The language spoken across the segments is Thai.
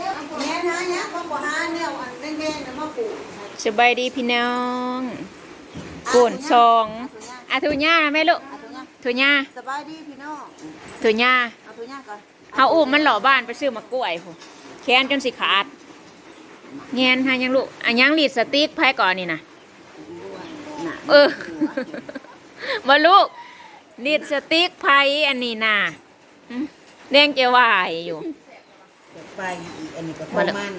แม่นะเนี่ยเขาบอกหาเนี่ยอันแดงๆนะมาปลูกสบายดีพี่น้องโกนซองอาทุญ่านะแม่ลูกเอาตัวเนี้ยทุญ่าสบายดีพี่น้องทุญ่าเอาตัวเนี้ยก่อนเฮาอุ้มมันหล่อบ้านไปซื้อมะกล้วยพูแขนจนสิขาดแงนหายังลูกอันยังลีดสติ๊กไพ่ก่อนนี่นะน่ะเออมาลูกลีดสติ๊กไพ่อันนี้น่ะหึแดงเจวายอยู่เดี๋ยว ไปอีกอันนี้ก็พอมาแล้วมัน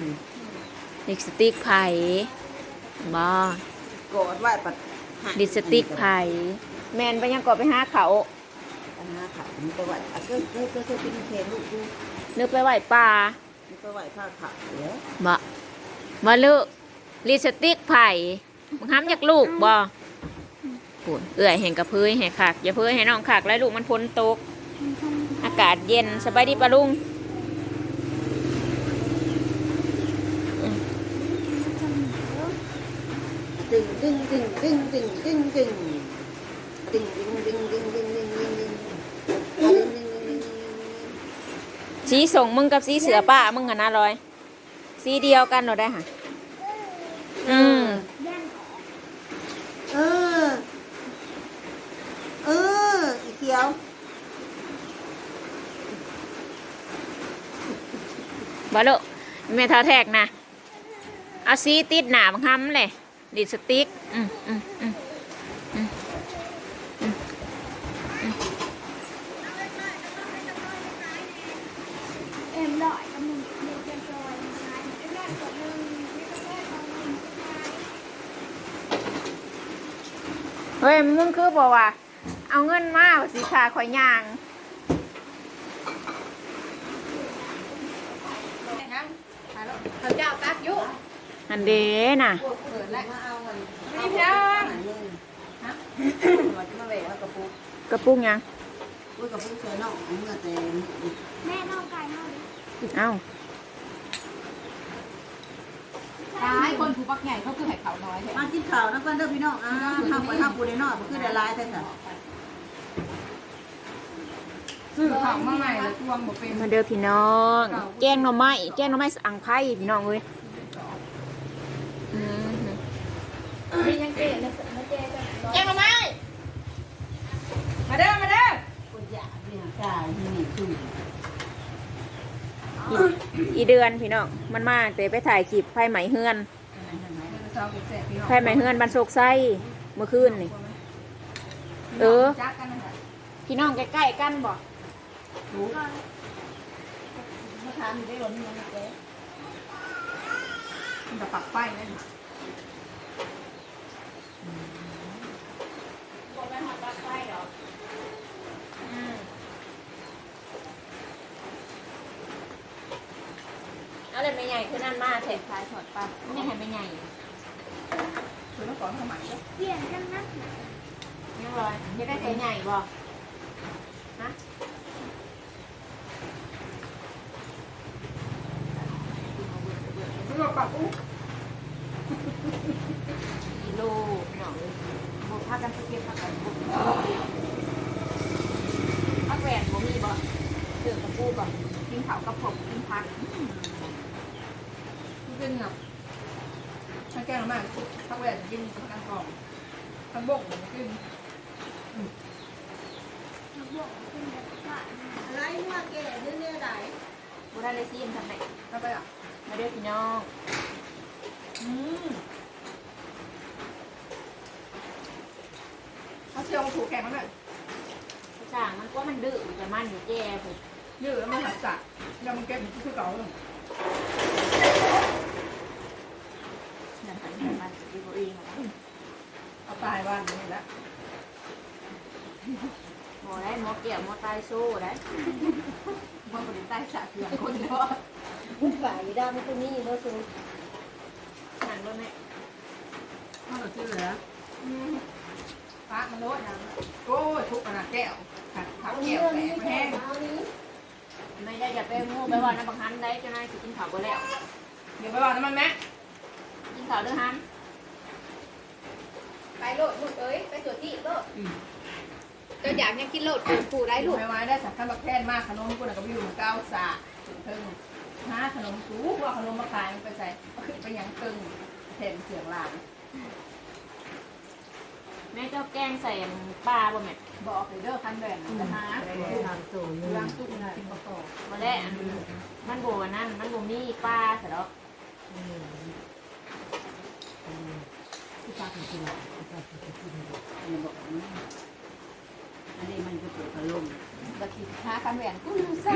ลิปสติกไผ่บอกอดไว้ปัดหัลิปสติกไผ่แมนไปยังก่อไปหาเขาอันนั้นค่ะมันไปไหวอะก็ก็ก็ก็เป็นเพลงลูกดูนึกไปไหวป่ามันไปไหวผ้าขาวเดี๋ยวบ่มาลูกลิปสติกไผ่มึงห้ามอยากลูกบ่ปูนเอื่อยเห็นกระพื้ยให้ขากอย่าเพื้ยให้น้องขากแล้วลูกมันพ้นตก อากาศเย็นสบายดีปะลุง ตึงตึงตึงตึงตึงตึงตึงตึงตึงตึงตึงตึงสีส่งมึงกับสีเสือป้ามึงกันนะร้อยสีเดียวกันเราได้ค่ะอืมเออเอออีเขียวบอลูกแม่ท้าแทกนะเอาสีติดหนาบังคับเลย ดิดสติ๊กอืมอืมอืมอืมอืมเอ็มดอยกับมึงเด็กจะซอยใช่ไอ้แม่กับมึงนี่ก็แม่ของมึงใช่เฮ้ยมึงคือบอกว่า เอาเงินมาสีขาข่อยยาง เขาเจ้าตักยุ อันเด้น่ะพวกเปิดแล้วมาเอาเงินนี่พี่น้องหันมึงฮะมาจะมาแหวกเอากระปุกกระปุกยังอุ้ยกระปุกเสือน้องเอาเงินเต็มแม่น้องไก่น้องเอ้าตายคนผู้ปักใหญ่เขาคือไข่เขาน้อยแท้มากินข้าวนะเพื่อนเด้อพี่น้องอ่าทำไปทำปูได้น้อยมันคือได้หลายแท้ค่ะซื้อของมาใหม่แล้วตวงบ่เป็นมาเด้อพี่น้อง แกงหน่อไม้แกงหน่อไม้สังไพ่พี่น้องเว้ยอืม มียังเก๋เลยมา เจ๊กันแจ้งมาไหมมาเด้อมาเด้อคนอยากเนี่ยจ่ายที่นี่คืออีอีเดือนพี่น้องมันมาแต่ไปถ่ายคลิปไพ่ไหมเฮือนซองแสบพี่น้องไพ่ไหมเฮือนบันโศกไส้เมื่อคืนนี่เออจักกันนั่นแหละพี่น้องใกล้ๆกันบ่มาทำได้หรอนี่นะเจ๊มันจะปักไฟนั่น บ่ไปหอดปลั๊กไฟดอกอืม เอาเลยไม่ใหญ่คือนั่นมาเสร็จท้ายถอดปลั๊กไม่ให้ไม่ใหญ่คือต้องขอสมัยเปลี่ยนกันนะยังร้อยจะได้ใจใหญ่บ่ฮะ มันก็ปักอู้ กิโลพี่น้องเลยบ่พากันไปเก็บผักกันบ่ผักแหวนบ่มีบ่ เดือกกระปูก่อนกินข้าวกับผมกินพักมันเป็นแบบถ้าแกงมากพักแหวนกินกับกันกองทั้งบกกินมาบอกเป็นแบบว่าอะไรว่าแกเนี่ยเนี่ยไหนบ่ได้เลยซีมทำไมแล้วไปอะมาเด้อพี่น้องอืมเขาเชียวถูกแข่งมันเลยสร้างมันก็มันดื้อแต่มันอยู่แย่ผม ยืดแล้วมันหักสักยังมันเก็บคือเก่าเลยนั่นไปนั่นมาดีบ่อีมาเอาตายบ้านนี่แหละบ่ได้หมอเกี่ยวหมอตายโซ่ได้มันเป็นใต้สะเทือนคนเดียวฝ่ายดำตัวนี้บ่สูงนั่นบ่แม่ถ้าเราชื่อเหรอฟ้ามันโลดนะโอ้ยทุกขนาดแก้วขัดขับแก้วแตกแห้ง แม่อย่าไปงูไปว่าน้ำบังคันได้เจ้านายสิกินข้าวบ่แล้วเดี๋ยวไปบอกน้ำมันแม่กินข้าวเด้อฮันไปโลดลูกเอ้ยไปตัวที่โลดจะอยากยังกินโลดปูได้ลูกไม่ไหวได้สักขั้นบักแทนมากขนมกูน่ะก็วิวเก้าสาถึงเพิ่งหาขนมสูบว่าขนมมาขายมันไปใส่เอาขึ้นไปยังตึงแถมเสียงหลาน แม่เจ้าแกงใส่ปลาบ่แม่บอกเลยเด้อคันแบ่งนะฮะทางโซนล้างตุ้งกินข้าวต้มมาแล้วอันมันบ่ว่านั่นมันบ่มีปลาซะดอกที่ปากกินที่ปากกินนี่บอกอันนี้มันจะเปิดพัดลมกะทิหาคันแบ่งกุ้งซ่า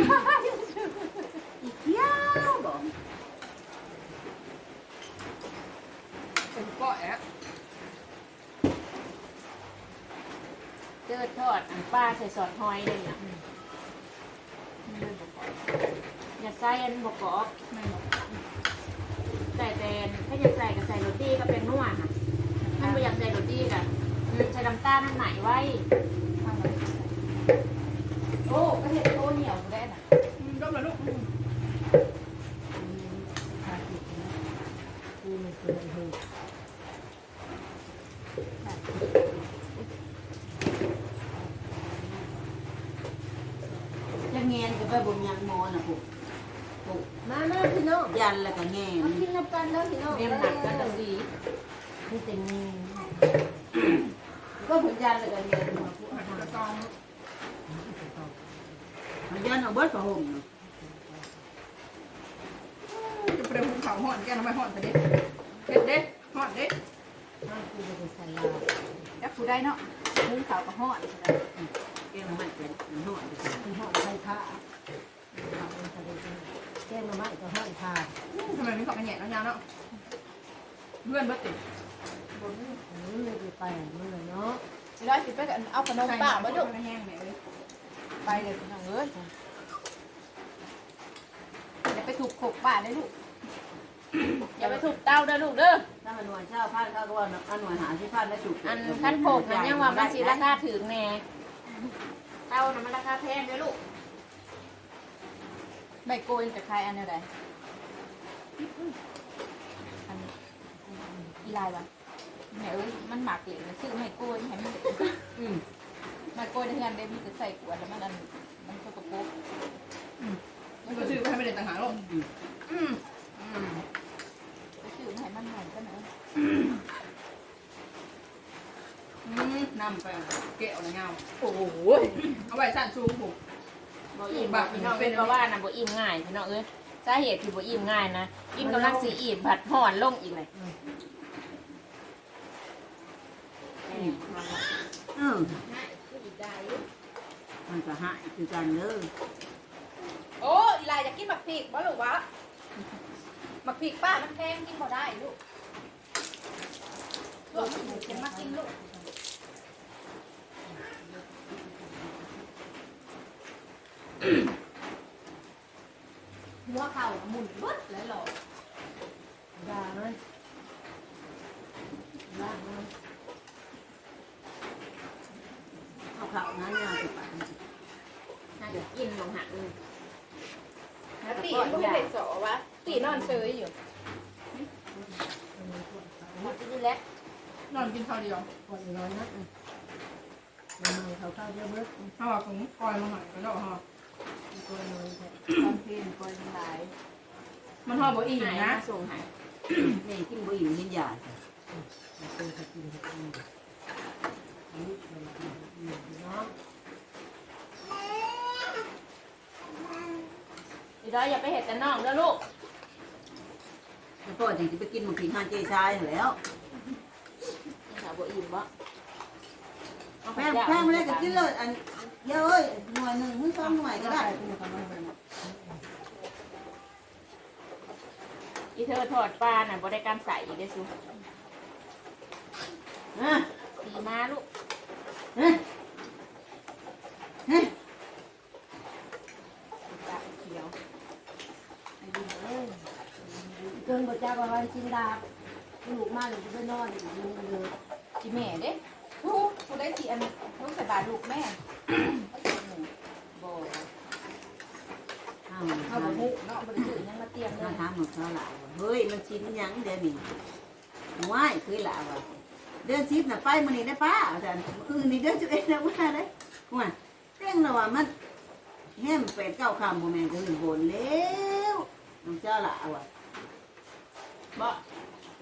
อีกยาวบอก เป็นก้อยอะ เจ อทอดอันปลาใส่ซอสหอยเลยน่ะอย่าใส่อันบ่กรอบไม่หมดใส่แต่ถ้าอยากใส่ก็ใส่โรตีก็เป็นนวดน่ะถ้าไม่อยากใส่โรตีก็ใช้น้ำตาลนั่นไหนไว้ทำอะไรโอ้ก็เห็นโตเหนียวได้น่ะ ร่มละลูก ปากกินนะคือมันเป็นเหตุ จะเงียนก็ ไปบนยังมอนะปุ๊ปุ๊มาแม่พี่น้องยันแล้วก็เงียนมากินน้ำกันแล้วพี่น้องเรียมหนักกันตะสีนี่เป็นเงียนก็ผลยันแล้วก็เงียนมาปุ๊หันกระตองมันยันเอาเบิดผ้าห่มจะเปรี้ยวภูเขาห่อนแกทำไมห่อนไปเด็ดเด็ดเด็ดห่อนเด็ดนั่นคือเป็นสัญญายักษ์ผู้ได้เนาะภูเขาก็ห่อนแก้มั นเป็นมันห่อนไปสิเป็นห้องไฟผ้าแก้มาไม้ก็ห้องผ้าทำไมไม่ขอบมันแหย่แล้วยาวเนาะเพื่อนเบิดติมันเลยไปมันเลยเนาะร้อยสิไปกันเอาขนมป่ามาดูไปเลยพี่น้องเอ้ยอย่าไปถูกขบป่าเลยลูกอย่าไปถูกเต้าเด้อลูกเด้อถ้ามันหน่วยเช้าพันข้าวร้อนอันหน่วยหาที่พันและจุกอันขั้นโขกนั่นยังว่ามันสิราคาถึงแน่ ต้าน่ะมันราคาแพงเด้อลูกใบโกยจะคายอันเดียวใดอันอีลายวะแม่เอ้ยมันหมักเหลวซื้อไม่โกยให้มันอืมมาโกยในงานเดมีแต่ใส่ขวดแล้วมันอันมันก็กระปุกมันก็ซื้อไปให้ไม่ได้ต่างหากหรอกอืมอืมไปซื้อมาให้มันหน่อยก็เนอะอืม นำไปเกะเอาเงาโอ้โหเอาไว้สั่นซูมผมบ่อิ่มบ่พี่น้องเป็นเพราะว่าน่ะบ่อิ่มง่ายพี่น้องเอ้ยสาเหตุที่บ่อิ่มง่ายนะอิ่มกำลังสิอิ่มผัดห่อนลงอีกเลยอืมมันก็หายคือกันเลยโอ้อีลายอยากกินหมักพริกบ่หรือวะหมักพริกป้ามันแพงกินบ่ได้ลูกลูกจะมากินลูก หัวเข่าหมุนเบิดเลยหรอด่ามันด่ามันเอาข้าวนั้นยาสิไปน่าจะกินลงหักเลยตีมันก็ไม่ได้สอวะตีนอนเฉยอยู่หมดที่นี่แหละนอนกินข้าวเดียวก่อนร้อนนะมันมือเขาเข้าเยอะเบิดข้าวของคอยมาหน่อยก็ได้ห่อ ตัวนอนแท้ตอนเพลนคอยมันหลายมันหอบ่อิ่มหายนะมาส่งหายนี่กินบ่อิ่มกินยามันเป็นสกินสกินอันนี้เป็นเนาะอีร้อยอย่าไปเห็ดแต่น้องเด้อลูกแล้วพ่อจังสิไปกินหมูกินห้าเจ๊ชายแล้วนี่ค่ะบ่อิ่มบ่เอาแพงแพงไม่ได้ก็กินเลยอัน เยอะเอ้ยหน่วยหนึ่งถึงสองหน่วยก็ได้อีเธอทอดปลาน่ะบ่ได้การใส่อีกเด้อซุนะสีมาลูกนะนะตาเขียวเกินบ่จ้าว่าวันชินดาลูกมาหรือไปนอนอยู่นี่เลยจีแม่เด้ทูทูได้ทีอันลูกใส่บาตรลูกแม่ บ่เอาเขาบอกมุเนาะบริสุทธิ์ยังมาเตรียมเลมายถามหมดเท่าไหร่เฮ้ย มันชิ้นยังเดี๋ยวนี้ว้ายคือหลาวะเดือนสิบน่ะไปมันนี่ได้ป้าอาจารย์คืนนี้เดือนสิบเอ็ดนะว่าได้ว่าเร่งระว่ามันแฮมเป็ดเก้าคำบ่แม่นก็คือบนแล้วเจ้าละว่ะบ่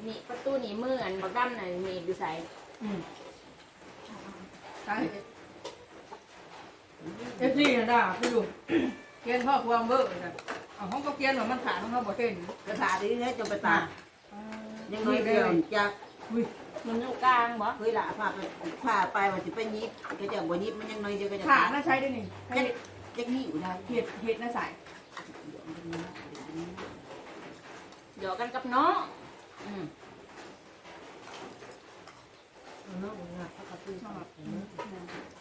นี่ประตูนี่มืออันบักดำน่ะนี่อยู่ใส่อืมใช่ เอฟซีนะด่าไปดูเกียนพ่อความเบอร์นะเอาห้องก็เกียนว่ามันขาดของเขาบ่เต้นกระถาดีนะจนไปตากยังน้อยเดียวจากมันอยู่กลางบ่เคยละพาไปพาไปว่าจะไปยิบก็จะบ่ยิบมันยังน้อยเดียวก็จะขาดน่าใช้ได้นี่จะจะนี่อยู่ได้เห็ดเห็ดน่าใส่เดี๋ยวกันกับน้องอืมเอาน้องงาเขาก็ตื้อเข้าไปเนาะ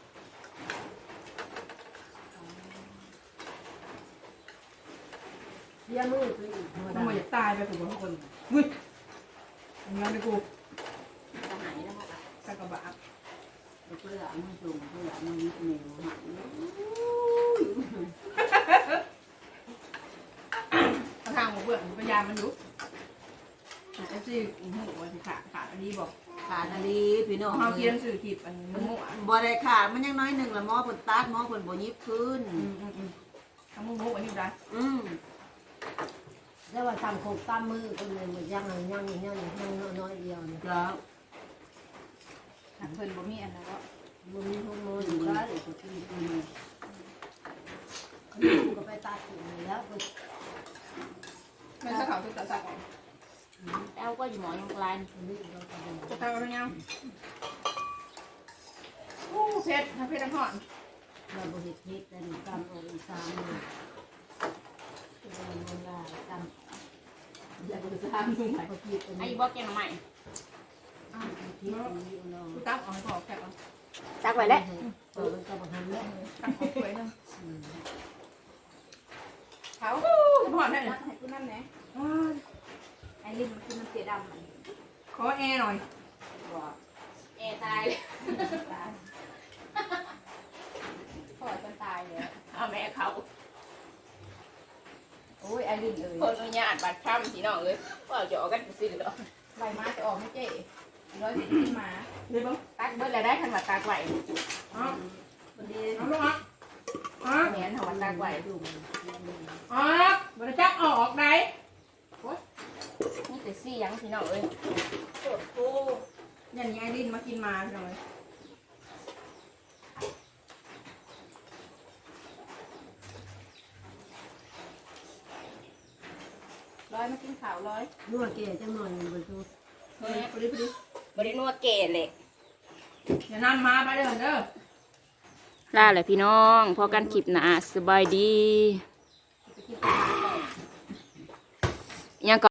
เสียมือไปอีกธรรมมันดาบ่อยากตายไปผมทุกคนมึยงานไปกูจะหายแล้วบ่ตะกะบะเพื่อมันสูงเพื่อมันยิบเหนียวหักกระทางหัวเบื่อพยายามมันอยู่เอฟซีหูว่าสิขาดขาดอันนี้บอกขาดนาลีพี่น้องเขาเขียนสื่อขีดอันนี้มั่วบ่ได้ขาดมันยังน้อยหนึ่งละหมอผลตัดหมอผลบ่ยิบขึ้นอืมอืมอืมทำมั่วอันนี้ได้อืม แล้วว่าทำโคกตามมือคนหนึ่งมันยังยังยังยังยังน้อยเดียวเนี่ยจ้าหันเพิ่นบ่มีอันนั้นก็มันมีพวกมืออยู่ได้เลยก็คือลูกก็ไปตัดอยู่แล้วก็ไม่ใช่เขาทุกตะสักเอาก็อยู่หมอยังกลายนี่เราก็ดูจะตายกันยังโอ้เพชรถ้าเพชรทั้งหอนเราบริเทศแต่หนึ่งกำเอาอีสามเราไม่ได้กำ อยากจะทำลุงไหนเขาคิดเป็นไอ้บ่แกงใหม่คิดนี้เรากูตั้งเอาให้พอแคบเอาตักไว้แล้วเออก็มาทำแล้วตั้งเอาสวยนึงเขาหอนได้เลยให้กูนั่นแหละอ้าวไอ้ลิ้นมันคือมันเสียดำขอแอร์หน่อยบ่แอตายเลยตายพอจนตายเลยเอาแม่เขา โอ้ยไอ้ลินเอ้ยคนอนุญาตบัตรค่ำพี่น้องเอ้ยว่าหยอกกันสิเด้อใบมาจะออกไม่เจ๊ร้อยสิบขึ้นมาเลยบ้างตักเบิดแล้วได้คันว่าตักไว้อ๋อวันนี้เอาลงอะอ๋อแม่นเฮาว่าตักไว้อ๋อบริจาคออกไหนนี่แต่เสียงพี่น้องเอ้ยโอ้โหอย่างนี้ไอ้ลินมากินมาพี่น้องเลย ร้อยมากินข้าวร้อยนวดแก่จังหน่อยมันเป็นตัวเฮ้ยพอดีพอดีบ่ได้นัวเกศเลยอย่านำมาไปเด้อเด้อลาเลยพี่น้อง พอกันคลิปหนาสบายดียังก็